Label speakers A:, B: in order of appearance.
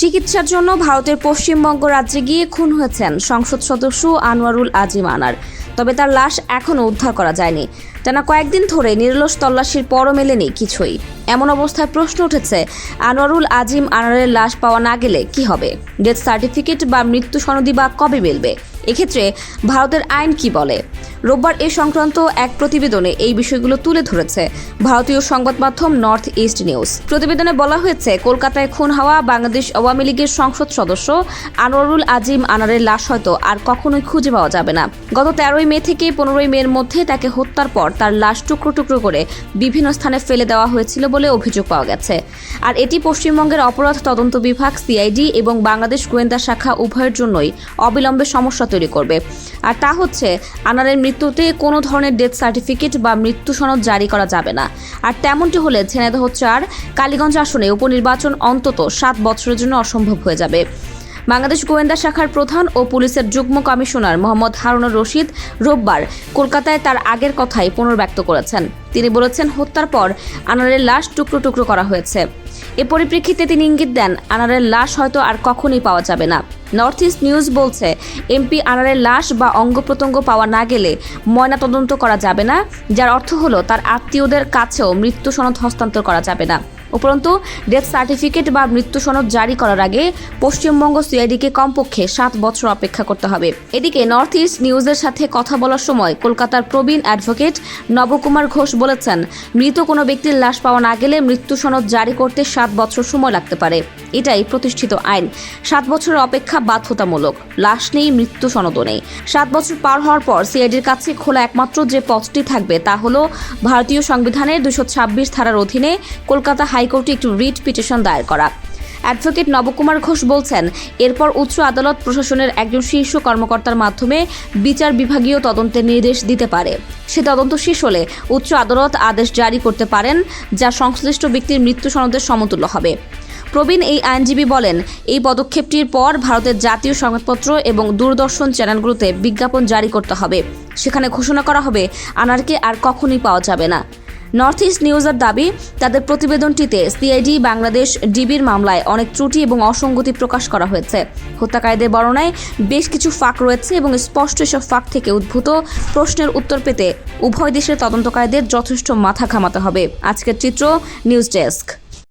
A: চিকিৎসার জন্য ভারতের পশ্চিমবঙ্গ রাজ্যে গিয়ে খুন হয়েছেন সংসদ সদস্য আনোয়ারুল আজিম আনার। তবে তার লাশ এখনও উদ্ধার করা যায়নি। টানা কয়েকদিন ধরে নিরলস তল্লাশির পরও মেলেনি কিছুই। এমন অবস্থায় প্রশ্ন উঠেছে, আনোয়ারুল আজিম আনারের লাশ পাওয়া না গেলে কি হবে? ডেথ সার্টিফিকেট বা মৃত্যু সনদি বা কবে মিলবে? এক্ষেত্রে ভারতের আইন কি বলে? রোববার এ সংক্রান্ত এক প্রতিবেদনে এই বিষয়গুলো তুলে ধরেছে ভারতীয় সংবাদ মাধ্যম নর্থ ইস্ট নিউজ। প্রতিবেদনে বলা হয়েছে, কলকাতায় খুন হওয়া বাংলাদেশ আওয়ামী লীগের সংসদ সদস্য আনোয়ারুল আজিম আনারের লাশ হয়তো আর কখনোই খুঁজে পাওয়া যাবে না। গত তেরোই মে থেকে পনেরোই মের মধ্যে তাকে হত্যার পর তার লাশ টুকরো টুকরো করে বিভিন্ন স্থানে ফেলে দেওয়া হয়েছিল বলে অভিযোগ পাওয়া গেছে। আর এটি পশ্চিমবঙ্গের অপরাধ তদন্ত বিভাগ, সিআইডি এবং বাংলাদেশ গোয়েন্দা শাখা উভয়ের জন্যই অবিলম্বে সমস্যা তৈরি করবে। আর তা হচ্ছে, আনারের মৃত্যুতে কোনো ধরনের ডেথ সার্টিফিকেট বা মৃত্যু সনদ জারি করা যাবে না। আর তেমনটি হলে ঝিনাইদহ চার কালীগঞ্জ আসনে উপনির্বাচন অন্তত সাত বছরের জন্য অসম্ভব হয়ে যাবে। বাংলাদেশ গোয়েন্দা শাখার প্রধান ও পুলিশের যুগ্ম কমিশনার মোহাম্মদ হারুনুর রশিদ রোববার কলকাতায় তার আগের কথাই পুনর্ব্যক্ত করেছেন। তিনি বলেছেন, হত্যার পর আনারের লাশ টুকরো টুকরো করা হয়েছে। এ পরিপ্রেক্ষিতে তিনি ইঙ্গিত দেন, আনারের লাশ হয়তো আর কখনই পাওয়া যাবে না। নর্থ ইস্ট নিউজ বলছে, এমপি আনারের লাশ বা অঙ্গ প্রত্যঙ্গ পাওয়া না গেলে ময়নাতদন্ত করা যাবে না, যার অর্থ হলো তার আত্মীয়দের কাছেও মৃত্যু সনদ হস্তান্তর করা যাবে না। উপরন্তু ডেথ সার্টিফিকেট বা মৃত্যু সনদ জারি করার আগে পশ্চিমবঙ্গ সিআইডিকে কমপক্ষে সাত বছর অপেক্ষা করতে হবে। এদিকে নর্থ ইস্ট নিউজের সাথে কথা বলার সময় কলকাতার প্রবীণ অ্যাডভোকেট নবকুমার ঘোষ বলেছেন, মৃত কোনো ব্যক্তির লাশ পাওয়া না গেলে মৃত্যু সনদ জারি করতে সাত বছর সময় লাগতে পারে। এটাই প্রতিষ্ঠিত আইন। সাত বছরের অপেক্ষা বাধ্যতামূলক। লাশ নেই, মৃত্যু সনদও নেই। সাত বছর পার হওয়ার পর সিআইডির কাছে খোলা একমাত্র যে পথটি থাকবে তা হলো ভারতীয় সংবিধানের দুশো ছাব্বিশ ধারার অধীনে কলকাতা হাইকোর্টে একটি রিট পিটিশন দায়ের করা। অ্যাডভোকেট নবকুমার ঘোষ বলছেন, এরপর উচ্চ আদালত প্রশাসনের একজন শীর্ষ কর্মকর্তার মাধ্যমে বিচার বিভাগীয় তদন্তের নির্দেশ দিতে পারে। সে তদন্ত শেষ হলে উচ্চ আদালত আদেশ জারি করতে পারেন, যা সংশ্লিষ্ট ব্যক্তির মৃত্যু সনদের সমতুল্য হবে। প্রবীণ এই আইনজীবী বলেন, এই পদক্ষেপটির পর ভারতের জাতীয় সংবাদপত্র এবং দূরদর্শন চ্যানেলগুলোতে বিজ্ঞাপন জারি করতে হবে। সেখানে ঘোষণা করা হবে, আনারকে আর কখনই পাওয়া যাবে না। নর্থ ইস্ট নিউজের দাবি, তাদের প্রতিবেদনটিতে সিআইডি বাংলাদেশ ডিবির মামলায় অনেক ত্রুটি এবং অসঙ্গতি প্রকাশ করা হয়েছে। হত্যাকারীদের বর্ণায় বেশ কিছু ফাঁক রয়েছে এবং স্পষ্ট এসব ফাঁক থেকে উদ্ভূত প্রশ্নের উত্তর পেতে উভয় দেশের তদন্তকারীদের যথেষ্ট মাথা ঘামাতে হবে। আজকের চিত্র, নিউজ ডেস্ক।